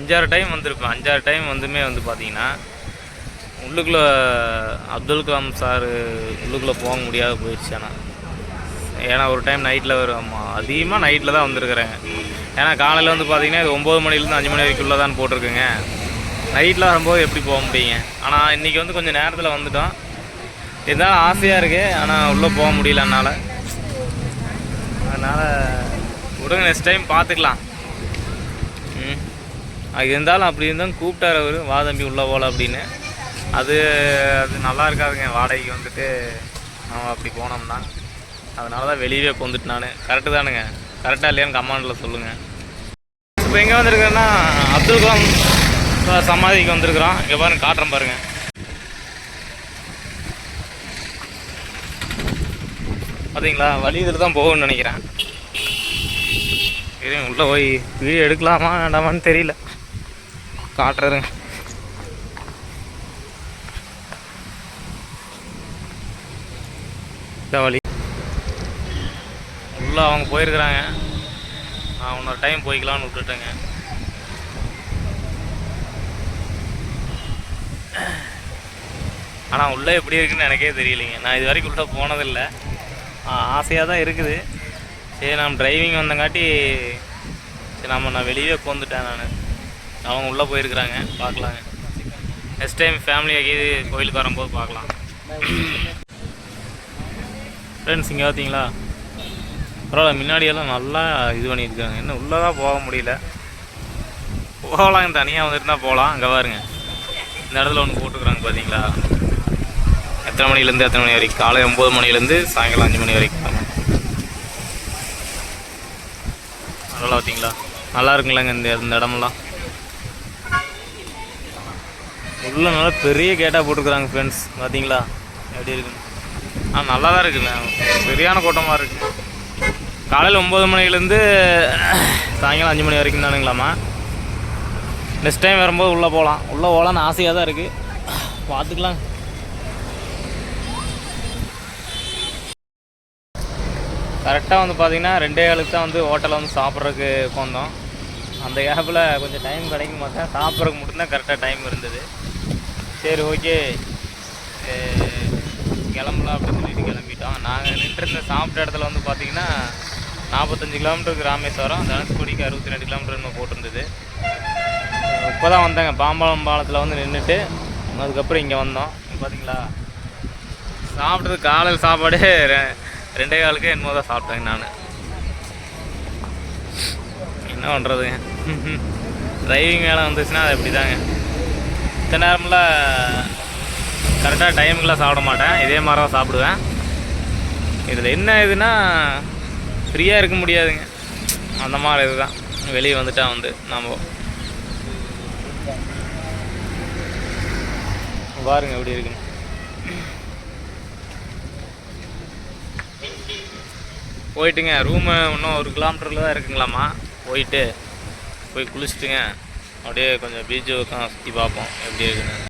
அஞ்சாறு டைம் வந்திருப்பேன் அஞ்சாறு டைம் வந்துமே வந்து பார்த்தீங்கன்னா உள்ளுக்குள்ளே அப்துல் கலாம் சார் உள்ளுக்குள்ளே போக முடியாத போயிடுச்சு ஆனால் ஏன்னா ஒரு டைம் நைட்டில் வரும். அதிகமாக நைட்டில் தான் வந்திருக்கிறேன் ஏன்னா காலையில் வந்து பார்த்தீங்கன்னா இது ஒம்பது மணிலேருந்து அஞ்சு மணி வரைக்குள்ளே தான் போட்டிருக்குங்க. நைட்டில் வரும்போது எப்படி போக முடியுங்க? ஆனால் இன்றைக்கி வந்து கொஞ்சம் நேரத்தில் வந்துட்டோம். இருந்தாலும் ஆசையாக இருக்குது ஆனால் உள்ளே போக முடியல என்னால். அதனால் விடுங்க நெக்ஸ்ட் டைம் பார்த்துக்கலாம் இருந்தாலும் அப்படி இருந்தாலும் கூப்பிட்டார் அவர் வா தம்பி உள்ளே போகல அப்படின்னு. அது அது நல்லா இருக்காதுங்க. வாடகைக்கு வந்துட்டு நம்ம அப்படி போனோம்னா. அதனால தான் வெளியவே வந்துட்டு நான். கரெக்டு தானுங்க. கரெக்டாக இல்லையான்னு கமாண்டில் சொல்லுங்கள் இப்போ எங்கே வந்திருக்கேன்னா அப்துல் கலாம் சமாதிக்கு வந்திருக்கிறோம் இங்கே பாருங்க காட்டுறேன் பாருங்கள் பார்த்தீங்களா வழி இதில் தான் போகும்னு நினைக்கிறேன். இது உள்ளே போய் வீடியோ எடுக்கலாமா வேண்டாமான்னு தெரியல. காட்டுறதுங்க இந்த வழி. உள்ளே அவங்க போயிருக்கிறாங்க. நான் இன்னொரு டைம் போய்க்கலாம்னு விட்டுட்டேங்க. ஆனால் உள்ளே எப்படி இருக்குன்னு எனக்கே தெரியலைங்க. நான் இது வரைக்கும் உள்ளே போனதில்லை. ஆசையாக தான் இருக்குது. சரி நான் டிரைவிங் வந்தங்காட்டி சரி நம்ம நான் வெளியே உட்காந்துட்டேன் நான். அவங்க உள்ளே போயிருக்கிறாங்க பார்க்கலாங்க நெக்ஸ்ட் டைம் ஃபேமிலியாக இது கோயிலுக்கு வரும்போது பார்க்கலாம். ஃப்ரெண்ட்ஸ் இங்கே பார்த்தீங்களா பரவாயில்ல முன்னாடியெல்லாம் நல்லா இது பண்ணியிருக்காங்க. இன்னும் உள்ளே தான் போக முடியல. போகலாம் தனியாக வந்துட்டு போகலாம். அங்கே பாருங்க. இந்த இடத்துல ஒன்று போட்டுக்கிறாங்க பார்த்தீங்களா எத்தனை மணிலேருந்து எத்தனை மணி வரைக்கும்? காலை ஒம்பது மணிலேருந்து சாயங்காலம் அஞ்சு மணி வரைக்கும். நல்லா பார்த்தீங்களா நல்லா இருக்குங்களாங்க இந்த இந்த இடமெல்லாம். உள்ள நல்லா பெரிய கேட்டாக போட்டுருக்குறாங்க ஃப்ரெண்ட்ஸ் பார்த்தீங்களா எப்படி இருக்குன்னு ஆ நல்லா தான் இருக்குண்ணே சரியான கூட்டமாக இருக்குது காலையில் ஒம்பது மணிலேருந்து சாயங்காலம் அஞ்சு மணி வரைக்கும் தானுங்களாம்மா. நெக்ஸ்ட் டைம் வரும்போது உள்ளே போகலாம் உள்ளே போகலான்னு ஆசையாக தான் இருக்குது பார்த்துக்கலாம் கரெக்டாக வந்து பார்த்திங்கன்னா ரெண்டே ஆளுக்கு தான் வந்து ஹோட்டலில் வந்து சாப்பிட்றதுக்கு உட்காந்தோம் அந்த கேப்பில் கொஞ்சம் டைம் கிடைக்க மாட்டேன் சாப்பிட்றதுக்கு மட்டும்தான் கரெக்டாக டைம் இருந்தது. சரி ஓகே கிளம்பலாம் அப்படின்னு சொல்லிட்டு கிளம்பிட்டோம். நாங்கள் நின்றுருந்த சாப்பிட்ட இடத்துல வந்து பார்த்தீங்கன்னா நாற்பத்தஞ்சு கிலோமீட்டருக்கு ராமேஸ்வரம். தனுஷ்கோடிக்கு அறுபத்தி ரெண்டு கிலோமீட்டர் இன்னும் போட்டிருந்தது. இப்போ தான் வந்தேங்க. பாம்பாளம் பாலத்தில் வந்து நின்றுட்டு அதுக்கப்புறம் இங்கே வந்தோம். பார்த்தீங்களா சாப்பிட்டது காலையில் சாப்பாடு ரெ- ரெண்டே காலுக்கு என்னமோ தான் சாப்பிட்டேங்க நான். என்ன பண்ணுறதுங்க டிரைவிங் வேலை வந்துச்சுன்னா அது எப்படி தாங்க இத்தனை நேரமெல்லாம் கரெக்டாக டைமுக்கெலாம் சாப்பிட மாட்டேன். இதே மாதிரி தான் சாப்பிடுவேன். இதில் என்ன இதுனா ஃப்ரீயாக இருக்க முடியாதுங்க. அந்த மாதிரி இதுதான். வெளியே வந்துட்டா வந்து நம்ம பாருங்க எப்படி இருக்குன்னு. போயிட்டுங்க. ரூமு இன்னும் ஒரு கிலோமீட்டரில் தான் இருக்குங்களாம்மா. போயிட்டு போய் குளிச்சுட்டுங்க. அப்படியே கொஞ்சம் பீச்சு சுற்றி பார்ப்போம். எப்படி இருக்குன்னு.